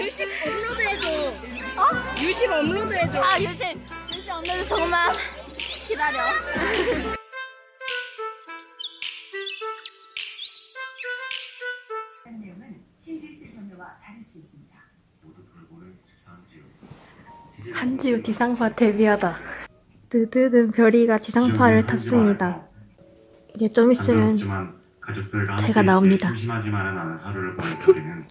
유심 업로드 해줘. 어? 유심 업로드 해줘. 아 요즘 요즘 없는 정말 기다려. 내용은 KBS 전혀와 다를 수 있습니다. 한지우 지상파 데뷔하다. 드드든 별이가 지상파를 탔습니다. 이제 좀 있으면 제가 나옵니다. 심심하지만은 않은 하루를 별이는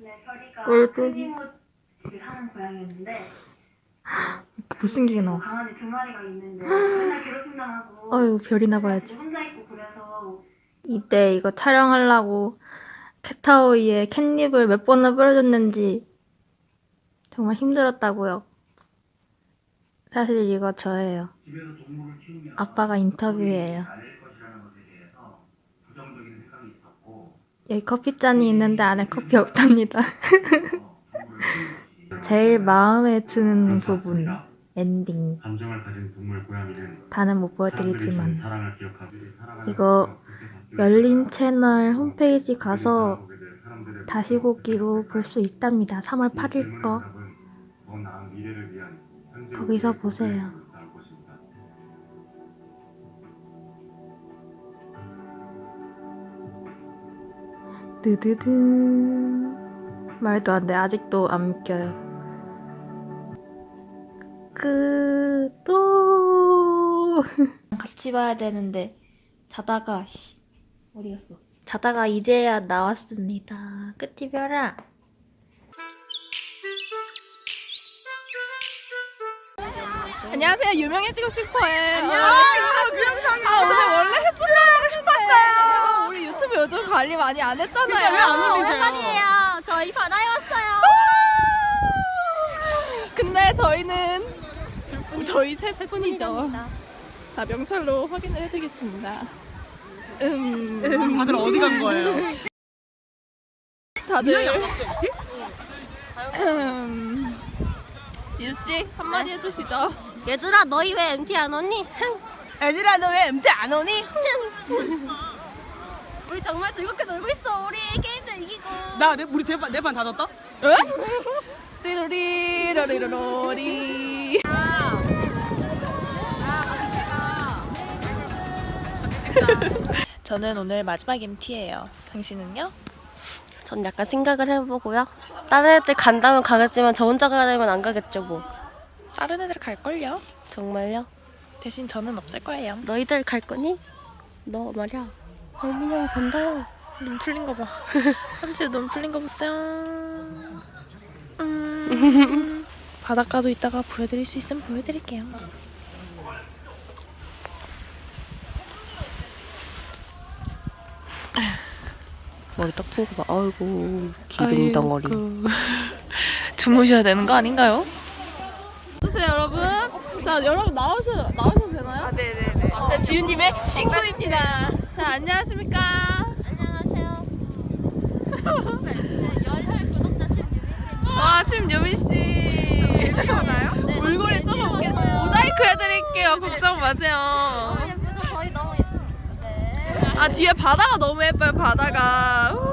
네, 별이가 얼굴. 큰이모 집에 사는 고양이였는데 못생기게 나와. 강아지 두 마리가 있는데 맨날 괴롭힘 당하고 어휴 별이나 봐야지. 혼자 있고 그래서 이때 이거 촬영하려고 캣타워이에 캣닙을 몇 번을 뿌려줬는지 정말 힘들었다고요. 사실 이거 저예요. 집에서 동물을 키우면 아빠가 인터뷰예요. 여기 커피잔이 있는데 안에 커피 없답니다. 제일 마음에 드는 부분 엔딩. 다는 못 보여드리지만 이거 열린 채널 홈페이지 가서 다시 보기로 볼 수 있답니다. 3월 8일 거 거기서 보세요. 드드든 말도 안 돼. 아직도 안 믿겨요. 그또 같이 봐야 되는데 자다가 씨 어디 갔어? 자다가 이제야 나왔습니다. 끝이별아. 안녕하세요. 유명해지고 싶어해. 안녕하세요. 그 영상이. 아, 오늘 원래 했었는데 싶었어요. 유튜브 요즘 관리 많이 안 했잖아요. 왜안 올리세요? 오랜만이에요. 저희 바다에 왔어요. 근데 저희는 저희 세, 세 분이죠. 자, 명찰로 확인을 해드리겠습니다. 음, 다들 어디 간 거예요? 다들. 음, 지우 씨, 한마디 해주시죠. 얘들아 너희 왜 MT 안 오니? 애들아 너 왜 MT 안 오니? 우리 정말 즐겁게 놀고 있어. 우리 게임도 이기고. 나 내 우리 대판 내판 닫았다? 띠로리, 로리로리. 저는 오늘 마지막 MT예요. 당신은요? 전 약간 생각을 해보고요. 다른 애들 간다면 가겠지만 저 혼자 가야 되면 안 가겠죠 뭐. 다른 애들 갈걸요? 정말요? 대신 저는 없을 거예요. 너희들 갈 거니? 너 말이야. 형 간다요. 눈 풀린 거 봐. 한지 눈 풀린 거 보세요. 음, 바닷가도 이따가 보여드릴 수 있으면 보여드릴게요. 머리 떡진 거 봐. 아이고 기름 덩어리. 주무셔야 되는 거 아닌가요? 주세요, 여러분. 자, 여러분 나오셔, 나오셔도 되나요? 아 네네네. 네, 지윤님의 친구입니다. 자, 안녕하십니까. 안녕하세요. 네, 열혈 구독자 심유미 와, 심유미 씨. 씨. 네, 얼굴이 조금 예뻐요. 모자이크 해드릴게요. 걱정 마세요. 너무 예쁘죠? 저희 너무 예쁘죠? 네. 아, 뒤에 바다가 너무 예뻐요, 바다가.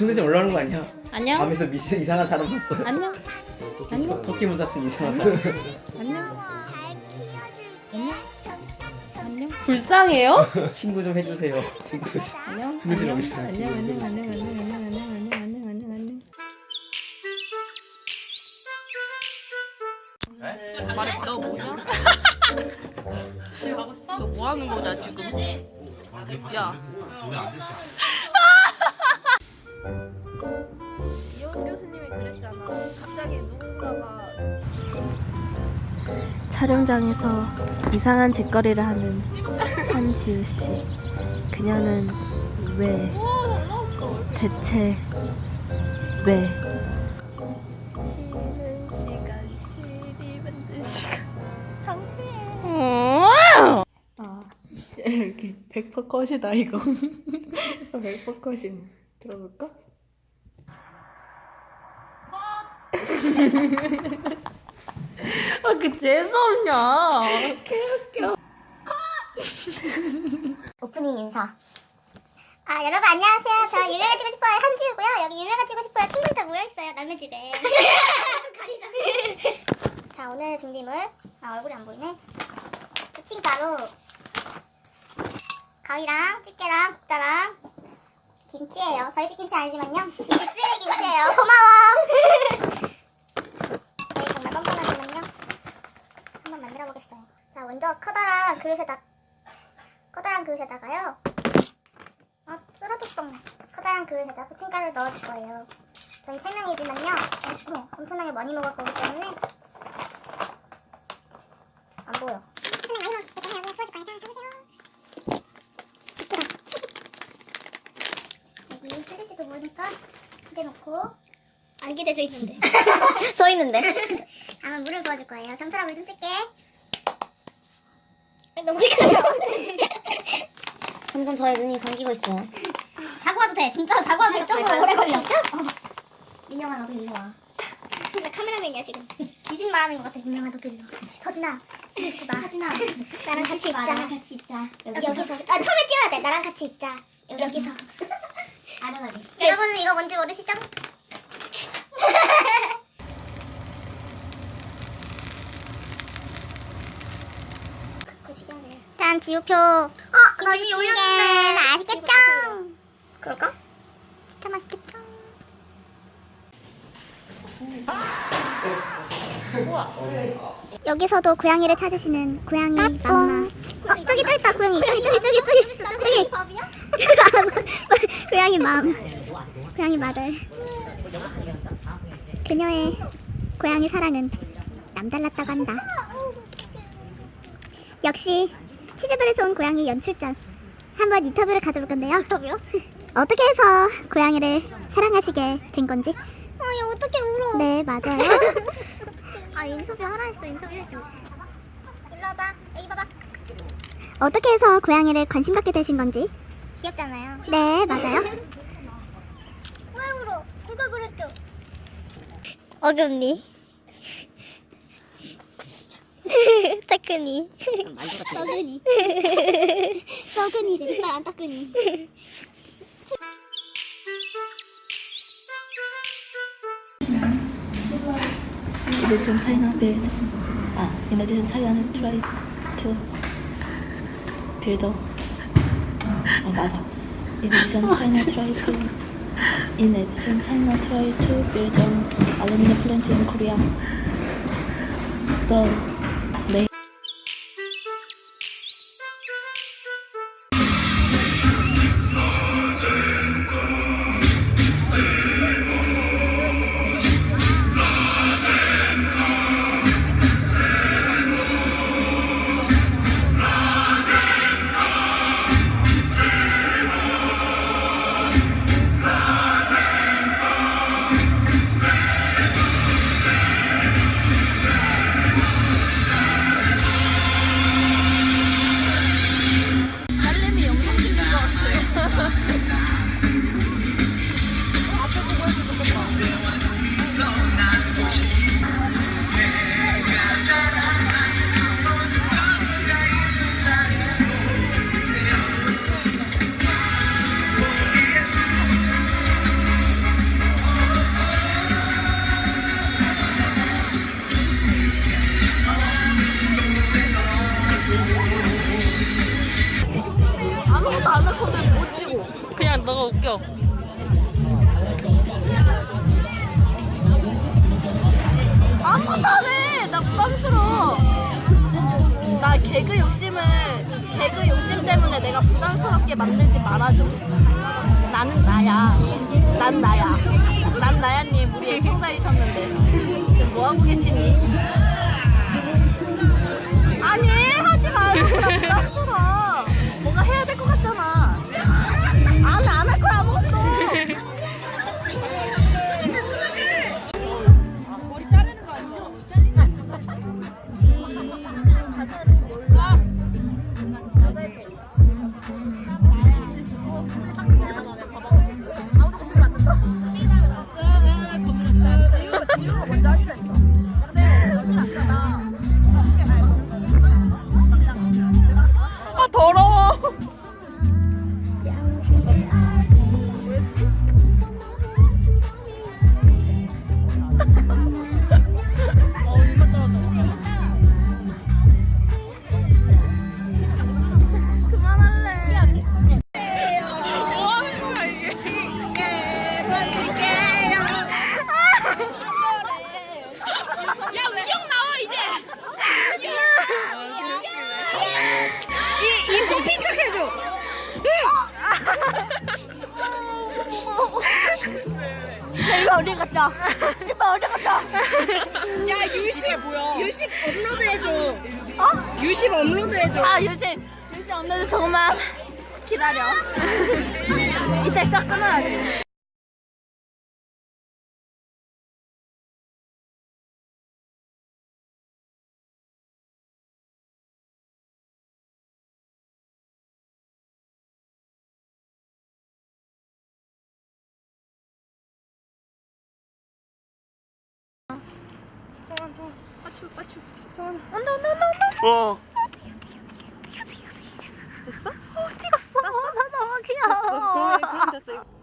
청대장 올라오는 거 아니야? 안녕. 밤에서 미스 이상한 사람 봤어. 안녕. 안녕. 토끼 모자 쓴 이상한 사람. 안녕. 안녕. 불쌍해요? 친구 좀 해주세요. 친구 좀. 안녕. 친구 좀 안녕. 해주세요. 안녕. 안녕. 안녕. 안녕. 안녕. 안녕. 안녕. 안녕. 안녕. 안녕. 말해 너 뭐냐? 너 뭐 하는 거냐 지금? 야. 촬영장에서 이상한 짓거리를 하는 한지우 씨. 그녀는 왜 대체 왜? 쉬는 시간 쉬리 만든 시간. 아 이렇게 100% 컷이다 이거. 100% 컷임 들어볼까? 아 그 재수없냐? 오프닝 인사. 아 여러분 안녕하세요. 저 유명해지고 싶어요 한지우고요. 여기 유명해지고 싶어요 친구들 다 모여 있어요 남의 집에. 좀 가리자. 자 오늘 준비물 아 얼굴이 안 보이네. 부침가루, 가위랑 집게랑 국자랑 김치예요. 저희 집 김치 아니지만요. 이 집주의 김치예요. 고마워. 저희 정말 뻔뻔하지만요. 한번 만들어 보겠어요. 자 먼저 커다란 그릇에다 커다란 그릇에다가요. 아, 쓰러졌어. 커다란 그릇에다 부침가루를 넣어줄 거예요. 저희 세 명이지만요. 어머, 엄청나게 많이 먹을 거기 때문에 안 보여. 여기 틀릴지도 모르니까 기대 놓고 안 기대져 있는데 써 있는데 아마 물을 부어줄 거예요. 경찰아 물좀 쓸게. 너무 점점 저의 눈이 감기고 있어요. 자고 와도 돼. 진짜 자고 와도 될 정도로 오래 걸려. 진짜? 어. 민영아 너도 일로 와. 나 카메라맨이야 지금. 귀신 말하는 것 같아. 민영아 너도 일로 와. 서진아. 이러지 마. 서진아. 나랑 같이 입자. 나랑 같이 입자. 여기서. 여기서. 아 처음에 뛰어야 돼. 나랑 같이 입자. 여기서. 아련하게. 여러분은 이거 뭔지 모르시죠? 다음 지우표. 어, 나 이미 올렸는데. 맛있겠죠? 그럴까? 진짜 맛있겠죠? 여기서도 고양이를 찾으시는 고양이 맘마. 어, 저기 저기 있다 고양이. 저기 저기 저기 저기 저기. 고양이 맘. 고양이 마들. 그녀의 고양이 사랑은 남달랐다고 한다. 역시 치즈블에서 온 고양이 연출장 한번 인터뷰를 가져볼 건데요. 인터뷰요? 어떻게 해서 고양이를 사랑하시게 된 건지? 아얘 어떻게 울어? 네 맞아요. 아 인터뷰 하라 했어 인터뷰. 일로 와봐 여기 봐봐. 어떻게 해서 고양이를 관심 갖게 되신 건지? 귀엽잖아요. 네 맞아요. 왜 울어? 누가 그랬죠? 어금니. 따끈이. 썩은이. 썩은이래. 신발 안 따끈이. In addition, China build. Ah, in addition, China try to build. 아 맞아. In addition, China try to. In addition, China try to build an aluminum plant in Korea. The 개그 욕심을 개그 욕심 때문에 내가 부담스럽게 만들지 말아줘. 나는 나야. 난 나야. 난 나야님 우리 애청자이셨는데 지금 뭐 하고 계시니? 어디 갔다? 이빠 어디 갔다? 야 유식 뭐야? 유식 업로드 해줘. 어? 유식 업로드 해줘. 아 요즘 요즘 없는데 정말 기다려. 이때 딱 끊어야지. 어. 찍었어. 나 너무 귀여워. 됐어. 이거.